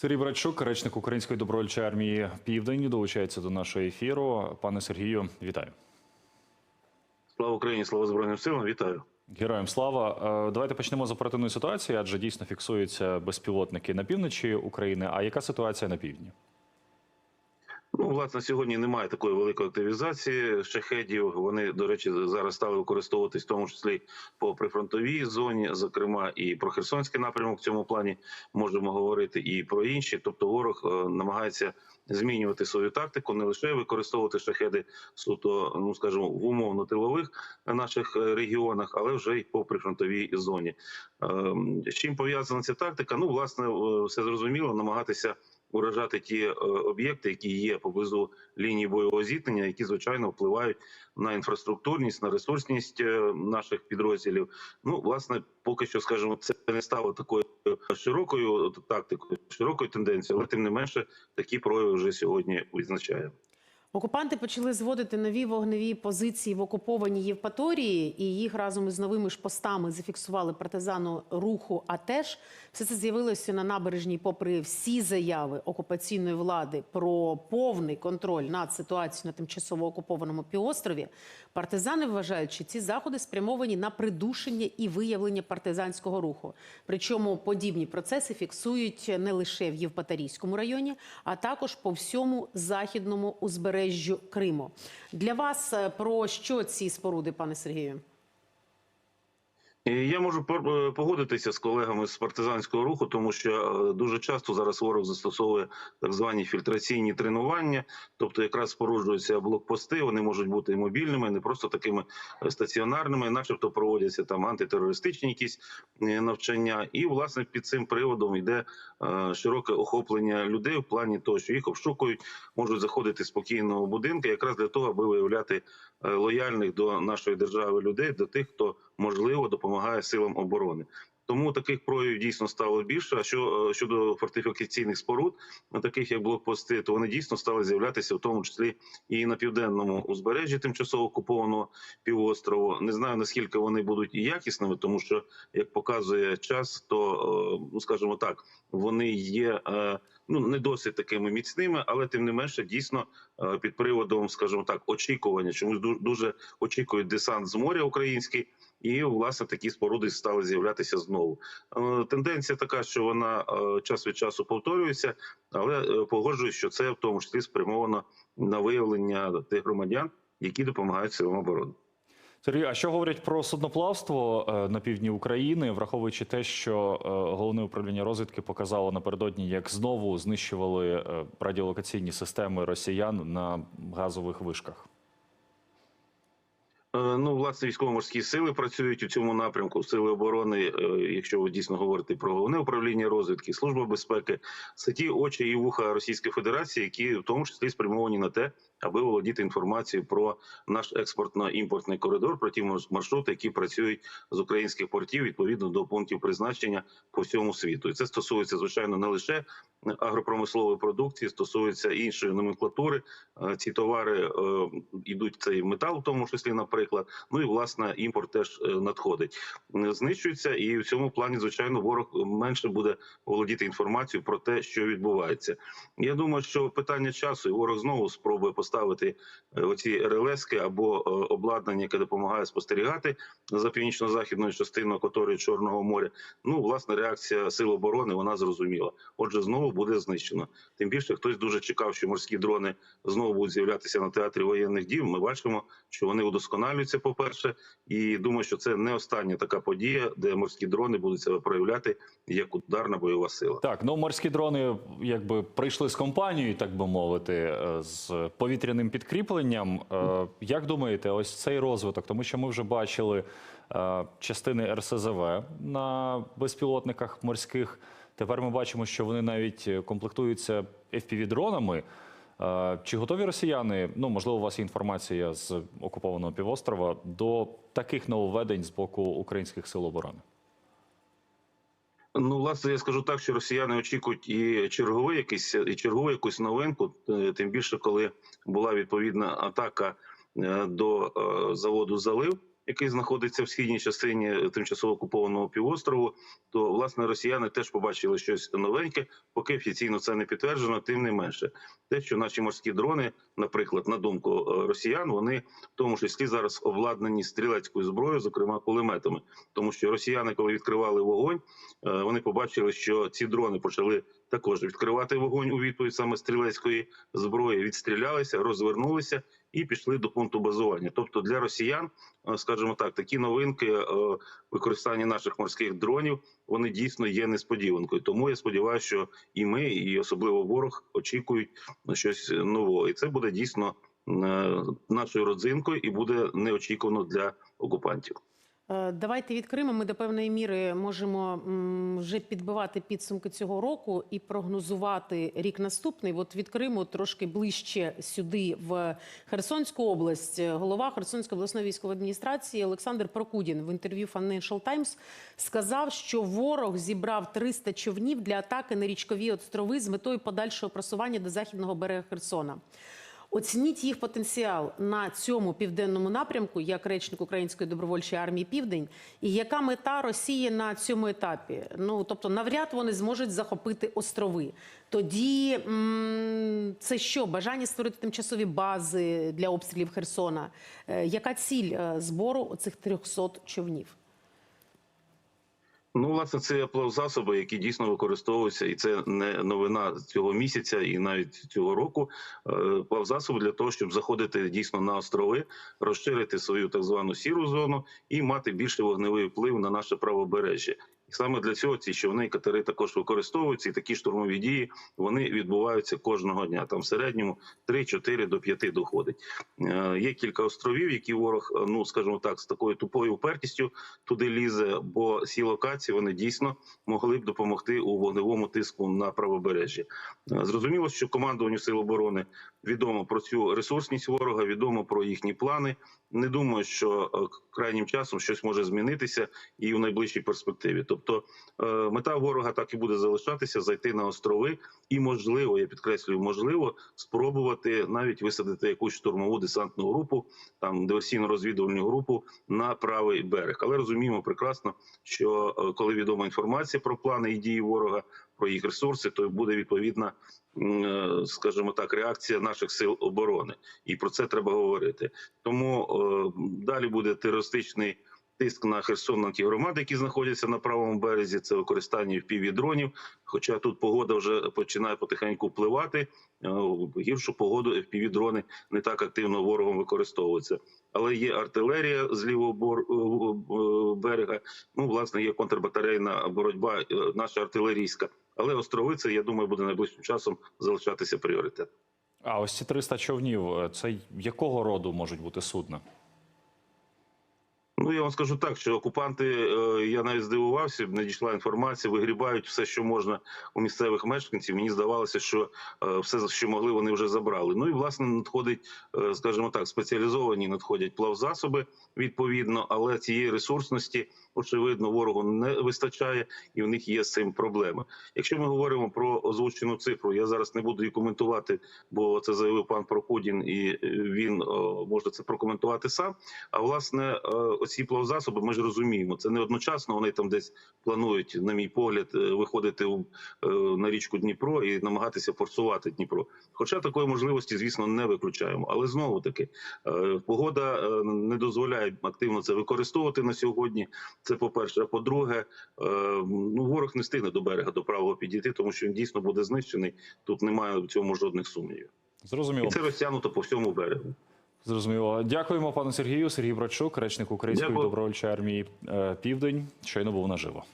Сергій Братчук, речник Української добровольчої армії Південь, долучається до нашого ефіру. Пане Сергію, вітаю. Слава Україні, слава Збройним силам, вітаю. Героям слава. Е, Давайте почнемо з оперативної ситуації, адже дійсно фіксуються безпілотники на півночі України. А яка ситуація на півдні? Ну, власне, сьогодні немає такої великої активізації шахедів. Вони, до речі, зараз стали використовуватись в тому числі по прифронтовій зоні, зокрема, і про Херсонський напрямок в цьому плані можемо говорити, і про інші. Тобто, ворог е, намагається змінювати свою тактику, не лише використовувати шахеди суто, ну скажімо, в умовно тилових наших е, регіонах, але вже й по прифронтовій зоні. Е, З чим пов'язана ця тактика? Ну, власне, е, все зрозуміло, намагатися уражати ті е, об'єкти, які є поблизу лінії бойового зіткнення, які звичайно впливають на інфраструктурність, на ресурсність е, наших підрозділів. Ну, власне, поки що, скажімо, це не стало такою широкою тактикою, широкою тенденцією, але тим не менше такі прояви вже сьогодні відзначаємо. Окупанти почали зводити нові вогневі позиції в окупованій Євпаторії, і їх разом із новими ж постами зафіксували партизану руху. А теж все це з'явилося на набережній, попри всі заяви окупаційної влади про повний контроль над ситуацією на тимчасово окупованому півострові. Партизани вважають, що ці заходи спрямовані на придушення і виявлення партизанського руху. Причому подібні процеси фіксують не лише в Євпаторійському районі, а також по всьому західному узбережжю Криму. Для вас е, про що ці споруди, пане Сергію? Я можу е, погодитися з колегами з партизанського руху, тому що е, дуже часто зараз ворог застосовує так звані фільтраційні тренування, тобто якраз споруджуються блокпости. Вони можуть бути мобільними, не просто такими е, стаціонарними, начебто проводяться там антитерористичні якісь навчання. І власне під цим приводом йде широке охоплення людей в плані того, що їх обшукують, можуть заходити спокійно у будинки, якраз для того, аби виявляти лояльних до нашої держави людей, до тих, хто можливо допомагає силам оборони. Тому таких проявів дійсно стало більше. А що е, щодо фортифікаційних споруд, ну, таких як блокпости, то вони дійсно стали з'являтися, в тому числі і на південному узбережжі тимчасово окупованого півострову. Не знаю наскільки вони будуть якісними, тому що як показує час, то е, ну скажімо так, вони є. е, Ну не досить такими міцними, але тим не менше дійсно під приводом, скажімо так, очікування. Чомусь ду- дуже очікують десант з моря український, і власне такі споруди стали з'являтися знову. Е, Тенденція така, що вона е, час від часу повторюється, але е, погоджуюсь, що це в тому числі спрямовано на виявлення тих громадян, які допомагають силам оборони. Сергій, а що говорять про судноплавство на півдні України, враховуючи те, що головне управління розвідки показало напередодні, як знову знищували радіолокаційні системи росіян на газових вишках? Е, Ну, власне, військово-морські сили працюють у цьому напрямку. Сили оборони, е, якщо ви дійсно говорите про головне управління розвідки, служба безпеки, це ті очі і вуха Російської Федерації, які в тому числі спрямовані на те, аби володіти інформацією про наш експортно-імпортний коридор, про ті марш- маршрути, які працюють з українських портів відповідно до пунктів призначення по всьому світу. І це стосується звичайно не лише агропромислової продукції, стосується іншої номенклатури. Е, Ці товари е, йдуть цей метал, в тому числі, наприклад. Ну і власне імпорт теж е, надходить, знищується, і в цьому плані, звичайно, ворог менше буде володіти інформацією про те, що відбувається. Я думаю, що питання часу, і ворог знову спробує поставити е, оці РЛСки або е, обладнання, яке допомагає спостерігати за північно-західною частиною акваторії Чорного моря. Ну, власне, реакція сил оборони вона зрозуміла. Отже, знову буде знищено. Тим більше хтось дуже чекав, що морські дрони знову будуть з'являтися на театрі воєнних дій. Ми бачимо, що вони удосконалюються. По перше, і думаю, що це не остання така подія, де морські дрони будуть себе проявляти як ударна бойова сила. Так, ну морські дрони якби прийшли з компанією, так би мовити, е, з повітряним підкріпленням. Е, Як думаєте, ось цей розвиток, тому що ми вже бачили е, частини РСЗВ на безпілотниках морських. Тепер ми бачимо, що вони навіть комплектуються FPV-дронами. Е, Чи готові росіяни? Ну можливо, у вас є інформація з окупованого півострова до таких нововведень з боку українських сил оборони? Ну, власне, я скажу так, що росіяни очікують і черговий якийсь і чергову якусь новинку. е, Тим більше, коли була відповідна атака е, до е, заводу залив, який знаходиться в східній частині е, тимчасово окупованого півострову, то власне росіяни теж побачили щось новеньке, поки офіційно це не підтверджено. Тим не менше, те, що наші морські дрони, наприклад, на думку е, росіян, вони в тому числі зараз обладнані стрілецькою зброєю, зокрема кулеметами, тому що росіяни, коли відкривали вогонь, е, вони побачили, що ці дрони почали також відкривати вогонь у відповідь саме стрілецької зброї, відстрілялися, розвернулися і пішли до пункту базування. Тобто для росіян, е, скажімо так, такі новинки е, використання наших морських дронів вони дійсно є несподіванкою. Тому я сподіваюся, що і ми, і особливо ворог очікують на щось нового, і це буде дійсно е, нашою родзинкою і буде неочікувано для окупантів. Е, Давайте від Криму ми до певної міри можемо вже підбивати підсумки цього року і прогнозувати рік наступний. От від трошки ближче сюди, в Херсонську область. Голова Херсонської обласної військової адміністрації Олександр Прокудін в інтерв'ю Financial Times сказав, що ворог зібрав 300 човнів для атаки на річкові острови з метою подальшого просування до західного берега Херсона. Оцініть їх потенціал на цьому південному напрямку, як речник Української добровольчої армії Південь, і яка мета Росії на цьому етапі? Ну тобто, навряд вони зможуть захопити острови. Тоді це що? Бажання створити тимчасові бази для обстрілів Херсона? Е, Яка ціль е, збору оцих 300 човнів? Ну, власне, це плавзасоби, які дійсно використовуються, і це не новина цього місяця і навіть цього року. Е, Плавзасоби для того, щоб заходити дійсно на острови, розширити свою так звану сіру зону і мати більше вогневий вплив на наше правобережжя. І саме для цього ці човни і катери також використовуються, і такі штурмові дії вони відбуваються кожного дня. Там в середньому 3-4 до 5 доходить. Е, Є кілька островів, які ворог, е, ну скажімо так, з такою тупою упертістю туди лізе, бо ці локації вони дійсно могли б допомогти у вогневому тиску на правобережжі. Е, Зрозуміло, що командуванню сил оборони відомо про цю ресурсність ворога, відомо про їхні плани. Не думаю, що е, крайнім часом щось може змінитися і в найближчій перспективі. Тобто е, мета ворога так і буде залишатися, зайти на острови, і можливо, я підкреслюю, можливо, спробувати навіть висадити якусь штурмову десантну групу, там диверсійно-розвідувальну групу на правий берег. Але розуміємо прекрасно, що е, коли відома інформація про плани і дії ворога, про їх ресурси, то буде відповідна, е, скажімо так, реакція наших сил оборони, і про це треба говорити. Тому е, далі буде терористичний тиск на Херсон на ті громади, які знаходяться на правому березі. Це використання впіві дронів. Хоча тут погода вже починає потихеньку впливати. е, гіршу погоду fpv дрони не так активно ворогом використовуються. Але є артилерія з лівого е, е, берега. Ну, власне, є контрбатарейна боротьба, наша артилерійська. Але острови це, я думаю, буде найближчим часом залишатися пріоритетом. А ось ці 300 човнів, це якого роду можуть бути судна? Ну я вам скажу так, що окупанти, е, я навіть здивувався, надійшла інформація, вигрібають все, що можна у місцевих мешканців. Мені здавалося, що е, все, що могли, вони вже забрали. Ну і власне надходить, е, скажімо так, спеціалізовані надходять плавзасоби відповідно, але цієї ресурсності, очевидно, ворогу не вистачає, і в них є з цим проблеми. Якщо ми говоримо про озвучену цифру, я зараз не буду її коментувати, бо це заявив пан Прокудін, і він може це прокоментувати сам. А власне, е, оці плавзасоби, ми ж розуміємо, це не одночасно. Вони там десь планують, на мій погляд, е, виходити е, на річку Дніпро і намагатися форсувати Дніпро. Хоча такої можливості, звісно, не виключаємо. Але знову таки е, погода не дозволяє активно це використовувати на сьогодні. Це по перше. А по-друге, ну ворог не стигне до берега до правого підійти, тому що він дійсно буде знищений. Тут немає в цьому жодних сумнівів. Зрозуміло. І це розтягнуто по всьому берегу. Зрозуміло. Дякуємо пану Сергію. Сергій Брачук, речник Української Дякую. добровольчої армії е, Південь. Щойно був наживо.